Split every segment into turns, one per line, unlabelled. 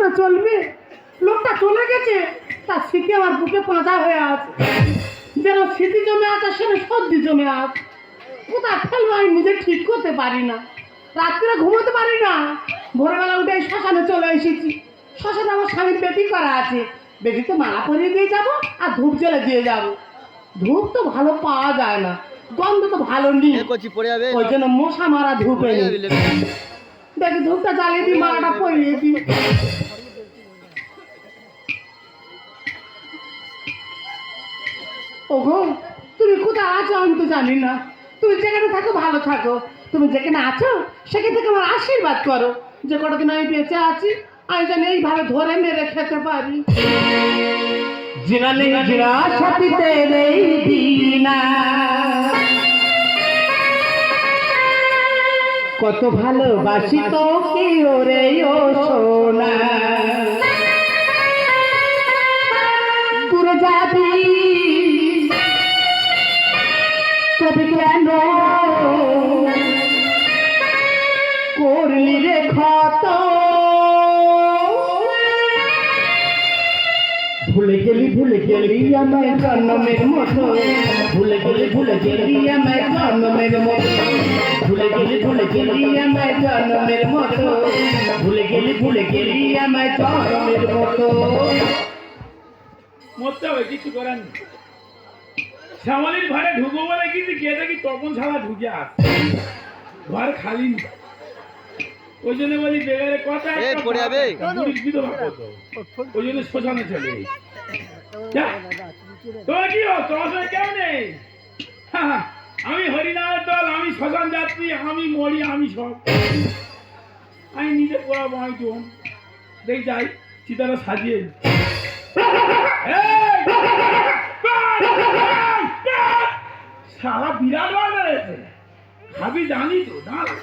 করে চলবে? লোকটা চলে গেছে তার স্মৃতি আমার বুকে পাঁজা হয়ে আছে। যেন স্মৃতি জমে আছে সেটা সর্দি জমে আছে। কোথায় ফেলব আমি নিজে ঠিক করতে পারি না। রাত্রে ঘুমোতে পারি না। ভোরবেলা উঠে শ্মশানে চলে এসেছি। শ্মশানে আমার স্বামীর বেটি করা আছে। বেটিতে মালা পরিয়ে দিয়ে যাব আর ধূপ জ্বেলে দিয়ে যাব। ধূপ তো ভালো পাওয়া যায় না। গন্ধ তো ভালো নেই। ওই জন্য মশা মারা ধূপ দেখি ধূপটা জ্বালিয়ে দিই মালাটা পরিয়ে দিই। ওগো তুমি কোথায় আছো আমি তো জানি না। তুমি যেখানে থাকো ভালো থাকো। তুমি যেখানে আছো সেখান থেকে আমার আশীর্বাদ করো। যে কটা দিন আমি বেঁচে আছি আমি যেন এইভাবে ধরে মেরে খেতে পারি। নেই জিনা সাথীতে নেই দিনা। কত ভালোবাসি তোকে ওরে ও সোনা। দূরে যাবি তবে কেন? করলি রে ক্ষত। ভুলে গেলি ভুলে গেলি আমায় জন্মের মতো। ভুলে গেলি ভুলে গেলি আমায় জন্মের মতো। ভুলে গেলি ভুলে গেলি আমায় জন্মের মতো। ভুলে গেলি ভুলে গেলি আমায় জন্মের মতো।
মরতে হবে, কিছু করার শ্যামলির ঘরে ঢুকবো বলে কিন্তু গিয়ে দেখি তপন ছাড়া ঢুকে আস ঘর খালি ওই জন্য বলি বেগারে কথা
পড়ে যাবে।
ওই জন্য শ্মশানে চলে। তোমার কি হো তোমার সঙ্গে কেউ নেই? আমি হরিনামের দল আমি শ্মশান যাত্রী আমি মরি আমি সব। আমি নিজে পড়াবো আমি তো দেখ যাই। চিতারা সাজিয়ে! সারা বিরাট বার বেড়েছে। খাবি জানি তো দাঁড়া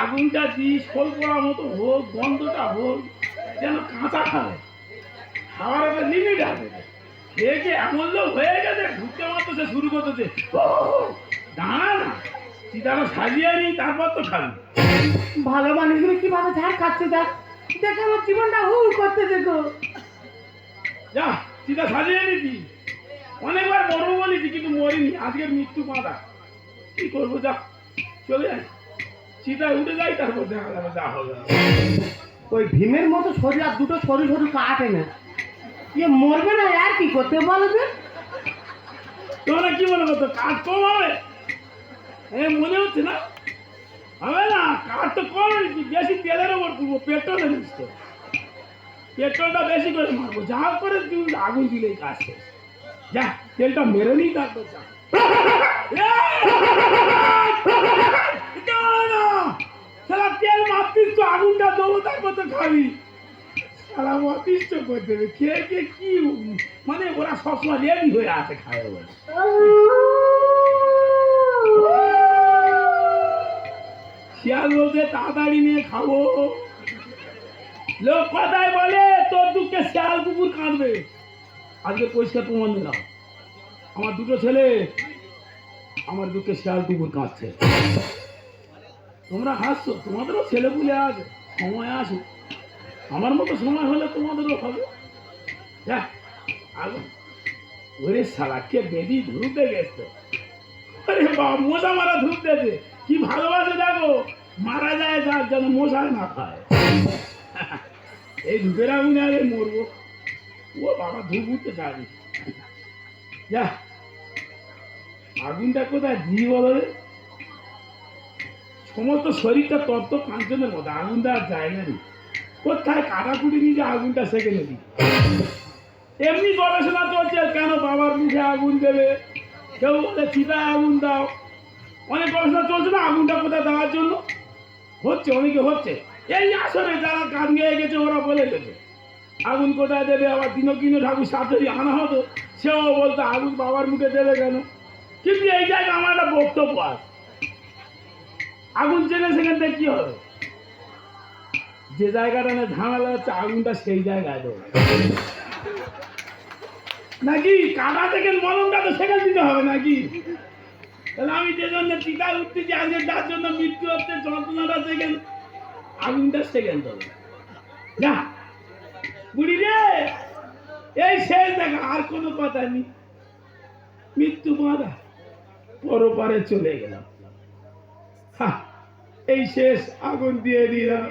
আগুনটা দিস খোল পড়ার মতো হোক গন্ধটা হোক যেন কাঁচা খাবে। খাওয়ার একটা লিমিট আছে। খেয়ে খেয়ে এমন লোক হয়ে গেছে ঢুকতে মাত্র সে শুরু করতেছে। দাঁড়া না চিতারা সাজিয়ে নি তারপর তো খাবি।
ভালো মানুষগুলো কীভাবে ঝাড় খাচ্ছে দেখ? দেখে আমার জীবনটা হু করতে দেখো
যা চিতা সাজিয়ে নিতি অনেকবার মরবো বলেছি আজকের মৃত্যু বাঁধা। কি করব যা চলে যাই। চিতায় উঠে যাই তারপর দেখা যাবে যা হবে।
ওই ভীমের মতো শরীর আর দুটো সরু সরু কাটে না ইয়ে মরবে না আর কি করতে বলবে
তোমরা কি মনে করতো কাজ কম হবে? এ মনে হচ্ছে না? হবে না কাজ তো কম বেশি তেলের ওপর পুরো পেট্রোলের মিশছে পেট্রোলটা বেশি করে মারবো যা করে আগুন দিলেই কাজ শেষ। যা তেলটা মেরে নিই তারপর যা। আগুনটা তারপর তো খাবি সারা করে দেবে কি মানে ওরা সবসময় রেডি হয়ে আছে খায় বলে শিয়াল বলতে তাড়াতাড়ি নিয়ে খাব লোক কথায় বলে, তোর দুঃখে শিয়াল কুকুর কাঁদবে। আজকে পরিষ্কার প্রমাণ দিলাম। আমার দুটো ছেলে, আমার দুঃখে শিয়াল কুকুর কাঁদছে। তোমরা হাসছো, তোমাদেরও ছেলে পুলে আছে সময় আসো আমার মতো সময় হলে তোমাদেরও হবে। যা আলো। ওরে সালা কে বেদি ধূপ দেখেছে আরে বাবা মশা মারা দেখে কি ভালোবাসে দেখো, মারা যায় যার যেন মশায় না খায়। এই ধূপের আগুনে আগে মরবো। ও বাবা, ধূপ উঠতে চাবি যা। আগুনটা কোথায় দিই বলো সমস্ত শরীরটা তত্ত্ব কাঞ্চনের মতো, আগুনটা আর জায়গা নেই কোথায় কাটাকুটি যে আগুনটা সেকে নেবি এমনি গবেষণা চলছে, কেন বাবার মুখে আগুন দেবে? কেউ বলে চিতায় আগুন দাও। অনেক গবেষণা চলছে না, আগুনটা কোথায় দেওয়ার জন্য? হচ্ছে, অনেকে হচ্ছে। এই আসলে যারা গান গেয়ে গেছে, ওরা বলে গেছে আগুন কোথায় দেবে? আবার দিনকিনো ঠাকুর সাথে আনা হতো। সেও বলতো, আগুন বাবার মুখে দেবে কেন? কিন্তু এই জায়গায় আমার একটা বক্তব্য আছে। আগুন চেনে সেখান থেকে কি হবে? যে জায়গাটা না ঝামেলা হচ্ছে, আগুনটা সেই জায়গায় দেবে। নাকি কাটা থেকে মলমটা তো সেখানে দিতে হবে নাকি? তাহলে আমি যে জন্য টিকায় উঠতেছি আজকে যার জন্য মৃত্যু হচ্ছে, যন্ত্রণাটা সেখানে আগুনটা সেখানে দেবে। না বুড়ি রে! এই শেষ দেখা, আর কোনো কথা নেই। মৃত্যু মারা পরপারে চলে গেলাম। এই শেষ আগুন দিয়ে দিলাম।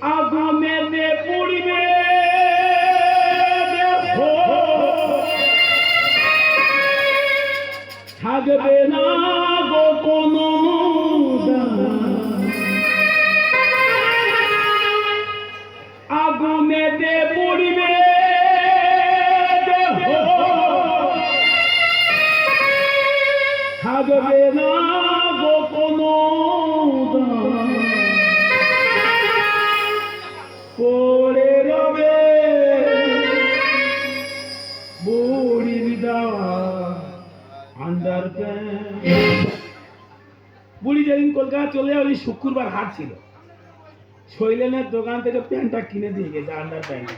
আগুনে বুড়ি যেদিন কলকাতা চলে ওই শুক্রবার হাট ছিল। শৈলেনের দোকান থেকে প্যান্টটা কিনে দিয়ে গেছে আন্ডার প্যান্ট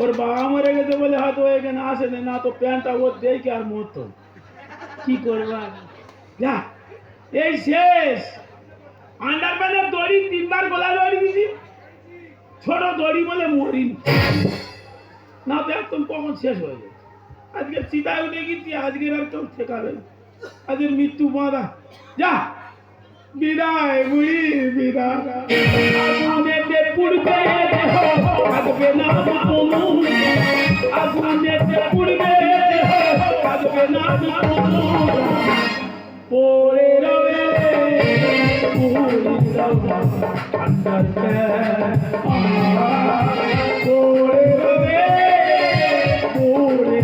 ওর বাবা মরে গেছে বলে হয়তো এখানে আসে না, তো প্যান্টটা ওর দেখে আর মরতো। কি করবা যা এই শেষ। আন্ডার প্যান্টের দড়ি তিনবার গোলা দড়ি দিছি ছোট দড়ি বলে মরি না তো একদম কখন শেষ হয়ে যায় আজকে চিতায় উঠে গেছি আজকের আর কেউ ঠেকাবে না। আজকের মৃত্যু বাঁধা যা বিদায় বুড়ি বিদায় আগুনেতে পুড়বে দেহ, থাকবে না কোনো আগুনেতে পুড়বে দেহ, থাকবে না কোনো পড়ে রবে পুড়ি রবে আন্ডার পড়ে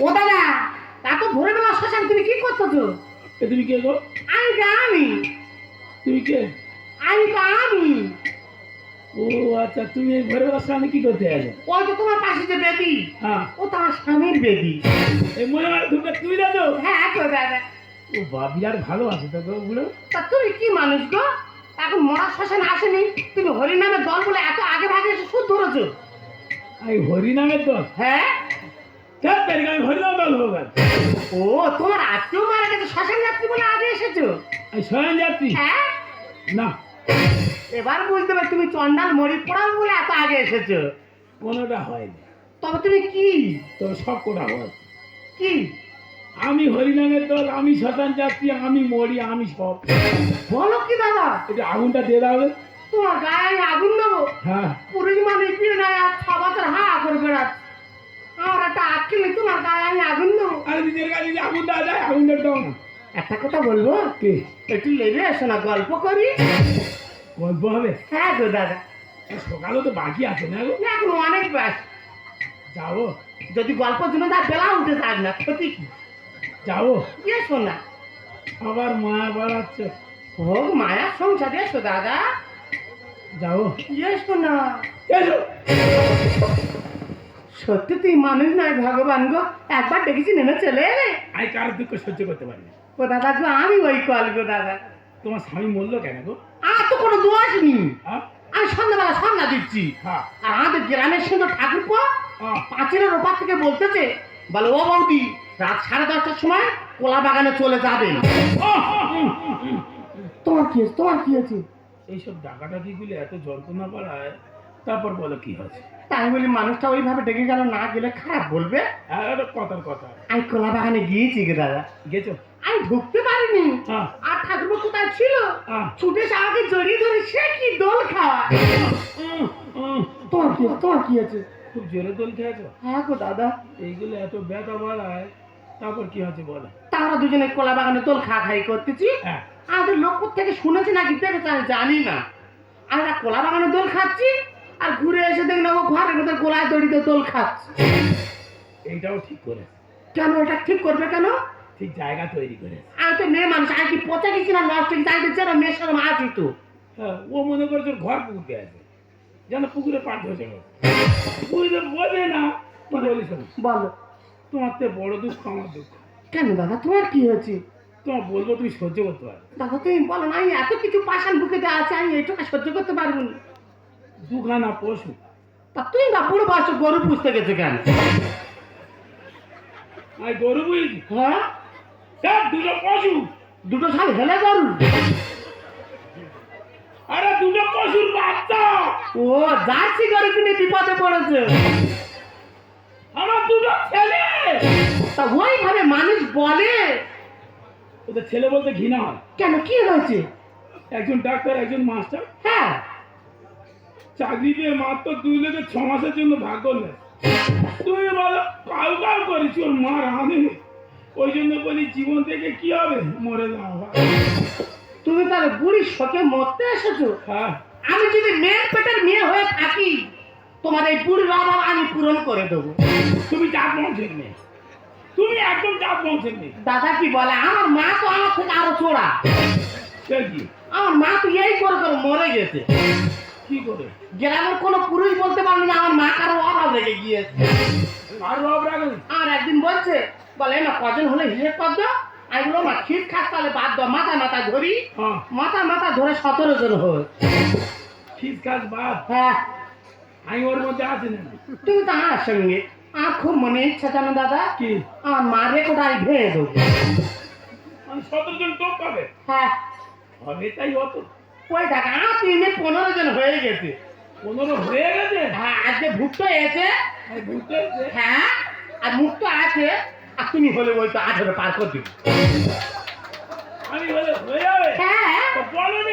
ও দাদা তা তো ভোরবেলা শ্মশান তুমি কি করতেছো?
এ তুমি কে গো?
আমি তো আমি।
তুমি কে?
আমি তো আমি।
ও আচ্ছা তুমি এই ঘরে বসে কি করতে আছো
ওই তো তোমার পাশে যে বেদি
হ্যাঁ।
ও তো আমার স্বামীর বেদি
এই মনে মানে তুমি তুমি দাদো?
হ্যাঁ গো দাদা
ও বাবি আর ভালো আছে তো গো বুড়ো
তা তুমি কি মানুষ গো? এখন মরা শ্মশান আসেনি তুমি হরিনামের দল বলে এত আগে ভাগে এসে সুদ ধরেছো।
এই হরিনামের দল।
হ্যাঁ?
চার তারিখ আমি হরিনাম দল হব
ও তোমার আত্মীয় মারা গেছে শ্মশান যাত্রী বলে আগে এসেছ?
এই স্বয়ং যাত্রী?
হ্যাঁ?
না।
এবার বুঝতে পারি তুমি চন্ডাল মরি পড়াও বলে এত আগে এসেছ।
কোনোটা হয়নি।
তবে তুমি কি?
তবে সব কোটা হয়।
কি?
আমি হরিনামের দল আমি শ্মশান যাত্রী আমি মরি আমি সব।
বলো কি দাদা?
এটা আগুনটা দিয়ে দাও
তোমার গায়ে আগুন দেবো?
হ্যাঁ।
আমি আগুন দেবো
আর নিজের কাছে যে আগুন দেওয়া যায় আগুনটা দাও না
একটা কথা বলব?
কে?
একটু লেগে এসো না গল্প করি।
গল্প হবে?
হ্যাঁ গো দাদা।
সকালে তো বাকি আছে না গো?
এখন অনেক ব্যাস
যাব
যদি গল্প শুনে তার বেলা উঠে থাক না ক্ষতি কি?
যাব
এসো না।
আবার মায়া বাড়াচ্ছে।
হোক মায়া সংসারে এসো দাদা।
যাব
এসো না।
এসো।
সত্যি তুই মানুষ নয় ভগবান গো। একবার দেখেছি নেমে চলে এলে।
আমি কারোর দুঃখ সহ্য করতে পারি না
ও দাদা গো আমি ওই কল গো দাদা।
তোমার স্বামী মরলো কেন গো?
আর তো কোনো দোষ নেই।
হ্যাঁ?
আমি সন্ধ্যাবেলা সন্ধ্যা দিচ্ছি
হ্যাঁ।
আর আমাদের গ্রামের সুন্দর ঠাকুরপো
হ্যাঁ।
পাঁচের ওপার থেকে বলতেছে বলে ও বৌদি রাত সাড়ে দশটার সময় কোলা বাগানে চলে
উম।
তোমার কি আছে তোমার কি আছে
এইসব ডাকাডাকিগুলো এত যন্ত্রণা বাড়ায় তারপর বলো কি
তাই বলি মানুষটা ওইভাবে ডেকে গেল না গেলে খারাপ বলবে?
কথার কথা।
আমি কোলা বাগানে গিয়েছি গে দাদা।
গেছো
আমি ঢুকতে পারিনি।
হ্যাঁ।
আর ঠাকুরপো কোথায় ছিল?
হ্যাঁ।
ছুটে আমাকে জড়িয়ে ধরে সে কি দোল খাওয়া
উম।
কি তোমার কি আছে?
খুব জোরে দোল খেয়েছো?
হ্যাঁ গো দাদা।
এইগুলো এত ব্যথা বাড়ায় তারপর কি হচ্ছে বলো?
তারা দুজনে কোলা বাগানে দোল খা খাই করতেছি।
হ্যাঁ।
আমাদের লোক থেকে শুনেছি নাকি দেখেছে আমি জানি না। আমরা কোলা বাগানে দোল খাচ্ছি আর ঘুরে এসে দেখলাম ও ঘরের মধ্যে গোলায় দড়িতে দোল খাচ্ছে।
এইটাও ঠিক করে
কেন এটা ঠিক করবে কেন?
ঠিক জায়গা তৈরি করে
আমি তো মেয়ে মানুষ আমি কি পচা গেছি না নষ্ট গেছি? আমি তো যেন মেয়ের সঙ্গে আছি তো।
হ্যাঁ ও মনে করছে ওর ঘর পুকুরতে আছে। যেন পুকুরে পার গেছে। বুঝতে বোঝে না কি বলি তোমার তো বড় দুঃখ আমার দুঃখ।
কেন দাদা তোমার কি হয়েছে?
তোমার বলব তুমি সহ্য করতে পারবে
দাদা তুমি বলো না আমি এত কিছু পাশান বুকেতে আছে আমি এইটুকু সহ্য করতে পারব না।
দুখানা পশু।
তা তুই না পুরো বয়স গরু পুষতে গেছে কেন?
আমি গরু বুঝেছি
হ্যাঁ?
দুটো পশু।
দুটো শাল হেলে গরু ও জার্সি করে কিনে বিপদে পড়েছে।
আমার দুটো ছেলে।
তা ওইভাবে মানুষ বলে?
ওদের ছেলে বলতে ঘৃণা হয়।
কেন কি হয়েছে?
একজন ডাক্তার একজন মাস্টার।
হ্যাঁ।
চাকরি পেয়ে মাত্র দুই থেকে ছ মাসের জন্য ভাগ করলে তুমি বলো কাউ কাউ করেছি ওর মা রাঁধে। ওই জন্য বলি জীবন থেকে কি হবে? মরে যাওয়া
তুমি তাহলে বুড়ির শোকে মরতে এসেছ?
হ্যাঁ।
আমি যদি মেয়ের পেটের মেয়ে হয়ে থাকি তোমার এই বুড়ির অভাব আমি পূরণ করে দেবো।
তুমি চাপ বংশের মেয়ে তুমি একদম চাপ বংশের মেয়ে
দাদা কি বলে আমার মা তো আমার থেকে আরও চোরা। আমার মা তো এই করে করে মরে গেছে।
কি করে?
গ্রামের কোনো পুরুষ বলতে পারবে না আমার মা কারও অভাব লেগে গিয়েছে।
আর রব রাখেন
আর একদিন বলছে বলে না কজন হলে হিসেব কর দাও আমি বললাম না খিট খাস তাহলে বাদ দাও মাথা মাথা ধরি।
হ্যাঁ।
মাথা মাথা ধরে সতেরো জন হয়
ফিস কাজ বাদ।
হ্যাঁ।
আমি ওর মধ্যে আছি না।
তুমি তো আমার সঙ্গে। আমার খুব মনে ইচ্ছা জানো দাদা?
কি?
আমার মা রেকর্ড আমি ভেঙে দেবো?
আমি সতেরো জন টোপ পাবে।
হ্যাঁ।
হবে তাই অত
ওই দেখ আমার টিমে পনেরো জন হয়ে গেছে।
পনেরো হয়ে গেছে?
হ্যাঁ আজকে ভুট্ট এসে হ্যাঁ আর মুখ আছে। আর তুমি হলে বলতো আঠেরো পার করে দিবে।
আমি বলে হয়ে যাবে?
হ্যাঁ।
বলো নি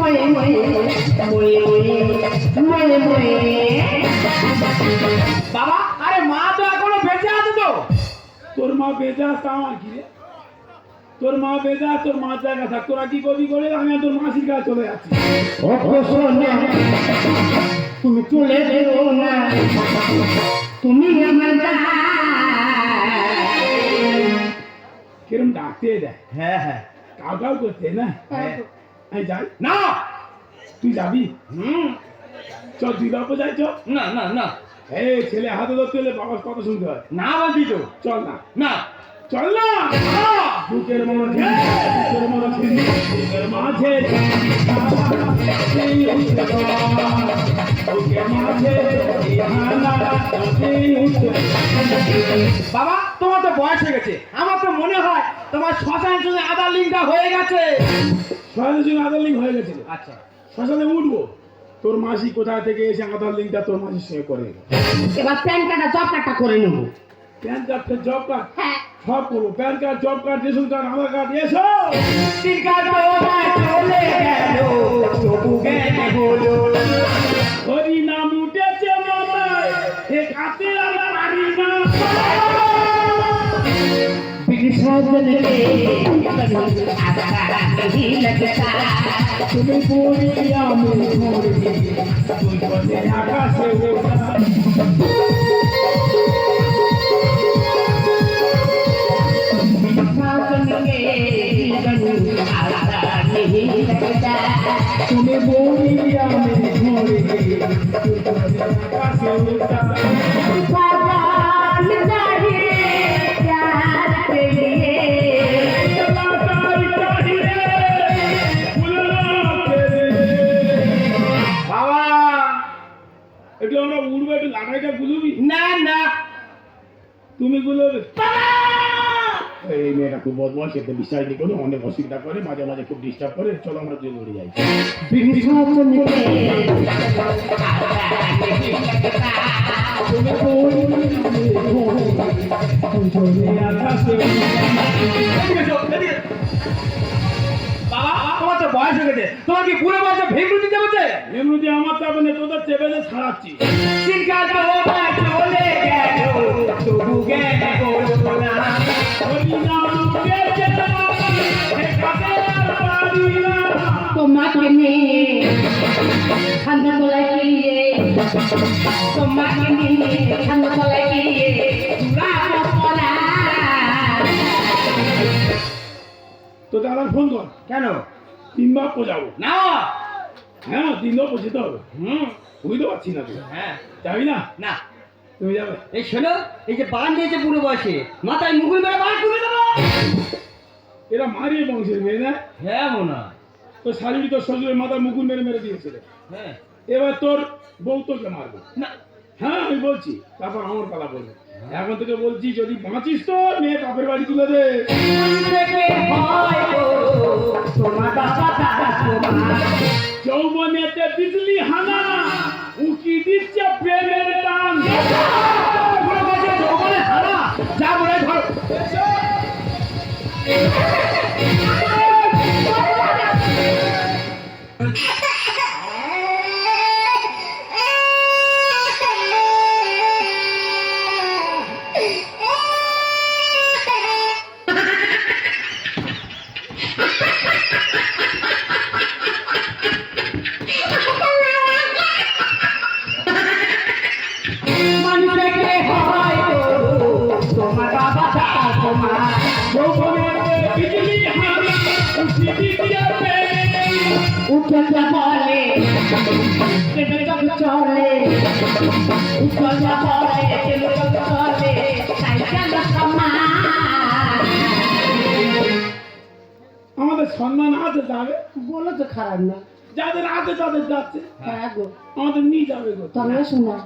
ময়ে ময়ে ময়ে ময়ে ময়ে ময়ে বাবা আরে মা তো এখনও বেঁচে আছে তো।
তোর মা বেজা তা আমার কি রে? তোর মা বেজা তোর মা জায়গা থাক। তোরা কি করবি করে আমি তোর মাসির কাছে চলে যাচ্ছি।
তুমি চলে যেও না। তুমি আমার
কিরম ডাকতে দেয়?
হ্যাঁ হ্যাঁ।
কাউ কাউ করতে না? আমি যাই।
না!
তুই যাবি?
হুম।
চল তুই বাপু যাই চল
না না না।
এই ছেলে হাতে ধরতে হলে বাবার কথা শুনতে হয়।
না বলবি তো।
চল না।
না।
চল না! বুকের মাঝে বুকের মাঝে। বুকের মাঝে বুকের মাঝে।
বাবা তোমার তো বয়স হয়ে গেছে। আমার তো মনে হয় তোমার শ্মশানের সঙ্গে আধার লিঙ্কটা হয়ে গেছে।
ছয়ের জন্য আধার লিঙ্ক হয়ে গেছিল
আচ্ছা।
শ্মশানে উঠবো। তোর মাসি কোথায় থেকে এসে আধার লিঙ্কটা তোর মাসির সঙ্গে করে
এবার প্যান কার্ডটা জব কার্ডটা করে নেব।
PAN card job card?
হ্যাঁ।
সব করব। PAN card job card ration card Aadhaar card এসো!
তিন কার্ড চলে গেল তবু জ্ঞান হলো?
হরি নাম উঠেছে মামায় এ কাতে আর बदल
के आपका ही लगता तुम पूरिया मुझ छोड़
दी तुझको मेरा कैसे वो तुम्हें बोलिया मेरी
छोड़ दी तुझको मेरा कैसे वो
একটু লাগাইটা গুলবি
না না।
তুমি গুলোবে এই মেয়েটা খুব বদমাস এতে বিশ্বাস নেই কোনো অনেক অসুবিধা করে মাঝে মাঝে খুব ডিস্টার্ব করে। চলো আমরা দুজন উড়ে যাই।
বাবা! বয়স হয়ে গেছে। তোমার কি বুড়ো বয়সে ভেঙে দিতে হচ্ছে?
এমনি আমার চাপে নেই তোদের চেপে যে ছাড়াচ্ছি।
চিন্তা তো চলে গেল তবু হলো না। তোমাকে নিয়ে ঠান্ডা তোলায় গিয়ে তোমাকে নিয়ে ঠান্ডাতলায় গিয়ে ঘুরাবো
তো দাদার ফোন কর।
কেন?
তিনবার পোজাবো।
না।
হ্যাঁ তিনবার পোষাতে হবে।
হুম।
বুঝতে পারছি না তুই
হ্যাঁ।
যাবি না?
না।
তুমি যাবে।
এই শোনো এই যে বান দিয়েছে বুড়ো বয়সে মাথায় মুগুল মেরে বান ডুবে দেবো।
এরা মারিয়ে বংশের মেয়ে না?
হ্যাঁ মনে।
তো শারীরিক তোর শ্বশুরের মাথা মুকুল মেরে মেরে দিয়েছিল।
হ্যাঁ।
এবার তোর বউ তোকে মারবে।
না।
হ্যাঁ আমি বলছি। তারপর আমার কথা বলবে। এখন থেকে বলছি যদি বাঁচিস তো মেয়ে বাপের বাড়ি তুলে দে। যৌবনেতে বিজলি হানা উকি দিচ্ছে প্রেমের টান।
উঠে বলে কেটে যখন চলে উঠে বলে কেটে যখন চলে
আমাদের সম্মান আছে যাবে
বলো তো খারাপ না।
যাদের আছে তাদের যাচ্ছে।
হ্যাঁ
আমাদের নিয়ে যাবে গো।
তবে শোনা।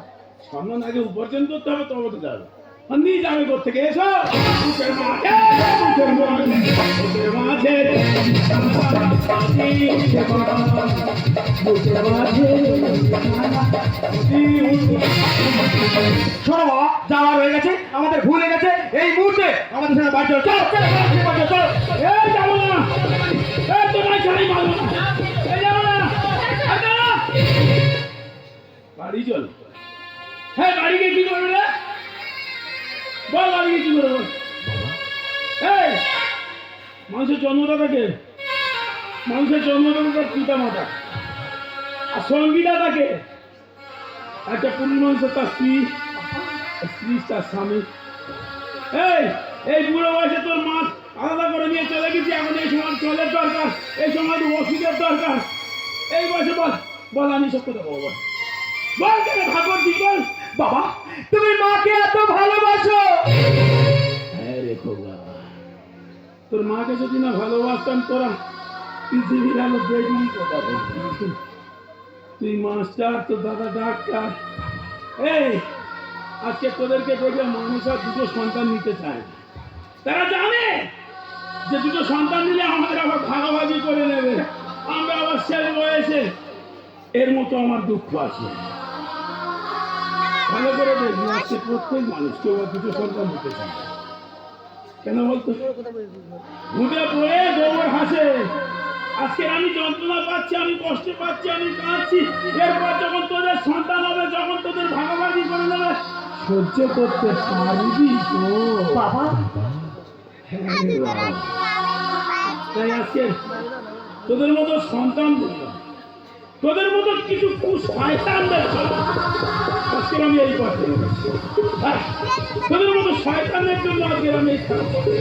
সম্মান আগে উপার্জন করতে হবে তবে তো যাবে। নিয়ে যাবে কোথ থেকে এসো বুকের
শোনো বাবা গেছে, আমাদের ভুল হয়ে গেছে, এই মুহূর্তে আমাদের সঙ্গে বাড়ি চলো। চলো
হ্যাঁ বাড়ি গিয়ে কি করবে রে? বল, বাড়ি গিয়ে কি করবে? এই, মানুষের জন্মদাতাকে মানুষের জন্মদাতা তার পিতা মাতা আর সঙ্গীদাতাকে একটা পুরুষ মানুষের তার স্ত্রী। স্ত্রী তার স্বামী। এই এই বুড়ো বয়সে তোর মা আলাদা করে নিয়ে চলে গেছি। এখন এই সময় জলের দরকার, এই সময় তো ওষুধের দরকার। এই বয়সে বল বল, আমি সব কথা বলব। বল কেন, ভাগবত দিস বল?
বাবা, তুমি মাকে এত ভালোবাসো?
হ্যাঁ রে খোকা। তোর মাকে যদি না ভালোবাসতাম, তোরা পৃথিবীর আলো দেখবি কোথা? তুই মাস্টার তোর দাদা ডাক্তার। এই আজকে তোদেরকে দেখে মানুষ আর দুটো সন্তান নিতে চায়। তারা জানে যে দুটো সন্তান নিলে আমাদের আবার ভাগাভাগি করে নেবে। আমরা আবার শেষ বয়সে। এর মতো আমার দুঃখ আছে। ভালো করে দেখবি আজকে প্রত্যেক মানুষ কেউ দুটো সন্তান দিতে চায়। কেন বলতো? ঘুটে পড়ে গোবর হাসে। আজকে আমি যন্ত্রণা পাচ্ছি আমি কষ্ট পাচ্ছি আমি কাঁদছি। এরপর যখন তোদের সন্তান হবে যখন তোদের ভাগাভাগি করে নেবে সহ্য করতে পারবি তো।
বাবা।
হ্যাঁ বাবা। তাই আজকে তোদের মতো সন্তান তোদের মতো কিছু কুশয়তানদের জন্য আজকে আমি এই পথে হ্যাঁ, তোদের মতো শয়তানের জন্য আজকে আমি।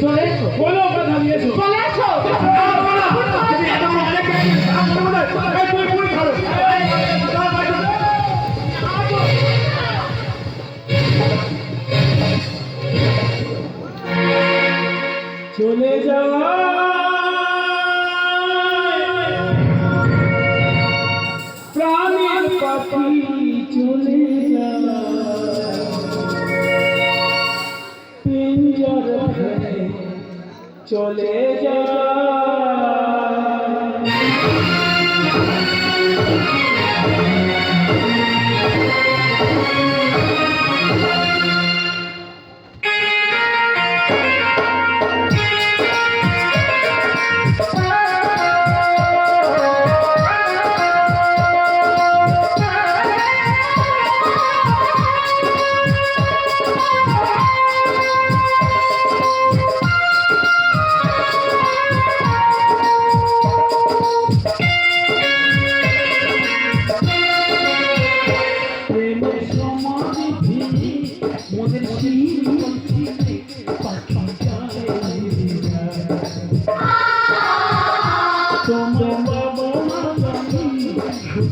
চলে
বলো কথা দিয়েছ
চলে এসো।
চলে যাওয়া। চলে